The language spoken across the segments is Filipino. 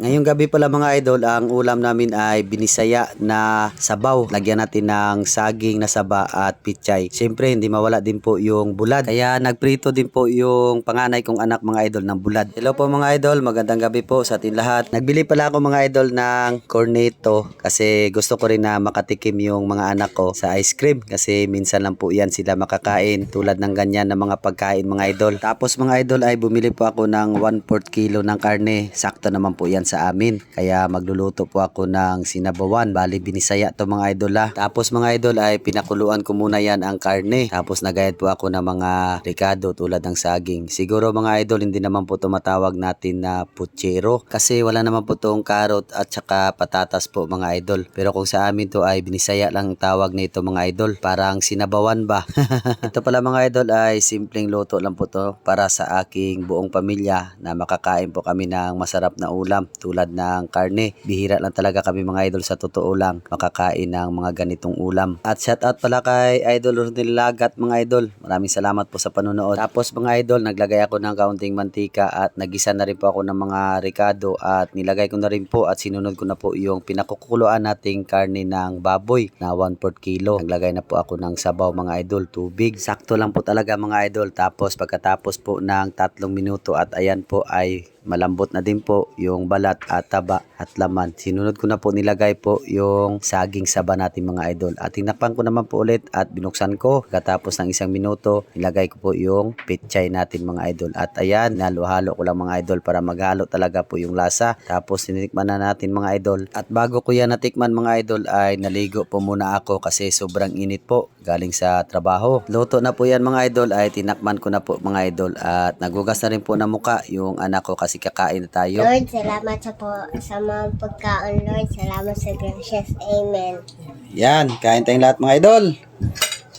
Ngayong gabi pala mga idol, ang ulam namin ay binisaya na sabaw. Lagyan natin ng saging na saba at pichay. Siyempre, hindi mawala din po yung bulad. Kaya nagprito din po yung panganay kong anak mga idol ng bulad. Hello po mga idol, magandang gabi po sa atin lahat. Nagbili pala ako mga idol ng corneto kasi gusto ko rin na makatikim yung mga anak ko sa ice cream kasi minsan lang po yan sila makakain tulad ng ganyan na mga pagkain mga idol. Tapos mga idol ay bumili po ako ng 1/4 kilo ng karne. Sakto naman po yan sa amin. Kaya magluluto po ako ng sinabawan. Bali binisaya to mga idol ha. Tapos mga idol ay pinakuluan ko muna yan ang karne. Tapos nagayad po ako ng mga ricado tulad ng saging. Siguro mga idol hindi naman po tumatawag natin na puchero. Kasi wala naman po tong karot at saka patatas po mga idol. Pero kung sa amin to ay binisaya lang ang tawag nito mga idol. Parang sinabawan ba? Ito pala mga idol ay simpleng luto lang po to para sa aking buong pamilya na makakain po kami ng masarap na ulam tulad ng karne. Bihira lang talaga kami mga idol sa totoo lang makakain ng mga ganitong ulam. At shout out pala kay Idol Rodnel Lagat mga idol. Maraming salamat po sa panonood. Tapos mga idol, naglagay ako ng kaunting mantika at nagisa na rin po ako ng mga ricado at nilagay ko na rin po at sinunod ko na po yung pinakukuluan nating karne ng baboy na 1/4 kilo. Naglagay na po ako ng sabaw mga idol, tubig. Sakto lang po talaga mga idol. Tapos pagkatapos po ng tatlong minuto at ayan po ay malambot na din po yung balat at taba at laman. Sinunod ko na po nilagay po yung saging saba natin mga idol. At tinakpan ko naman po ulit at binuksan ko. Katapos ng isang minuto, nilagay ko po yung pechay natin mga idol. At ayan, nalo-halo ko lang mga idol para maghalo talaga po yung lasa. Tapos tinikman na natin mga idol. At bago ko yan natikman mga idol ay naligo po muna ako kasi sobrang init po galing sa trabaho. Luto na po yan mga idol ay tinakman ko na po mga idol at nagugas na rin po na muka yung anak ko kasi kakain na tayo. Lord, salamat sa po sa mga pagkaon, Lord. Salamat sa gracious. Amen. Yan, kain tayong lahat mga idol.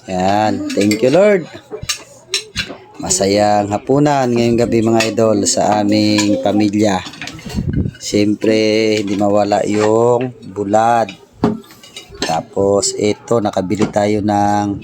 Yan, thank you Lord. Masayang hapunan ngayong gabi mga idol sa aming pamilya. Siyempre, hindi mawala yung bulad. Tapos ito, nakabili tayo ng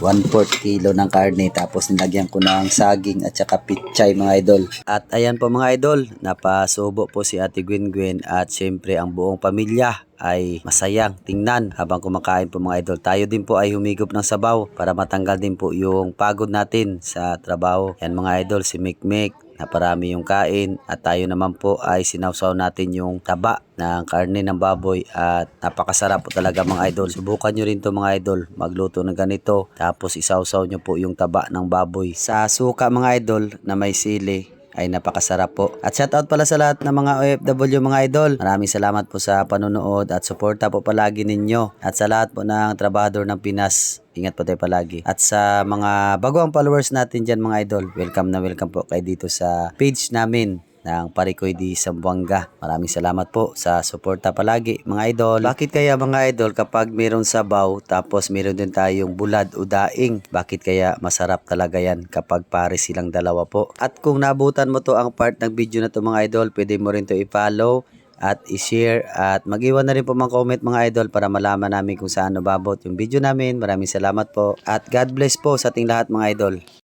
1/4 kilo ng karne tapos nilagyan ko ng saging at saka pichay mga idol. At ayan po mga idol, napasubo po si Ate Gwen Gwen at syempre ang buong pamilya ay masayang tingnan habang kumakain po mga idol. Tayo din po ay humigop ng sabaw para matanggal din po yung pagod natin sa trabaho. Yan mga idol, si Mikmik, naparami yung kain at tayo naman po ay sinawsaw natin yung taba ng karne ng baboy at napakasarap po talaga mga idol. Subukan nyo rin to mga idol magluto ng ganito tapos isawsaw nyo po yung taba ng baboy sa suka mga idol na may sili ay napakasarap po. At shout out pala sa lahat ng mga OFW mga idol. Maraming salamat po sa panonood at suporta po palagi ninyo. At sa lahat po ng trabahador ng Pinas, ingat po tayo palagi. At sa mga bagoang followers natin dyan mga idol, welcome na welcome po kayo dito sa page namin ng Parikoy di Sambuanga. Maraming salamat po sa suporta palagi mga idol. Bakit kaya mga idol kapag meron sabaw tapos meron din tayong bulad o daing, bakit kaya masarap talaga yan kapag pare silang dalawa po? At kung nabutan mo to ang part ng video na to mga idol, pwede mo rin to i-follow at i-share at mag-iwan na rin po mga comment mga idol para malaman namin kung saan nababot yung video namin. Maraming salamat po at God bless po sa ating lahat mga idol.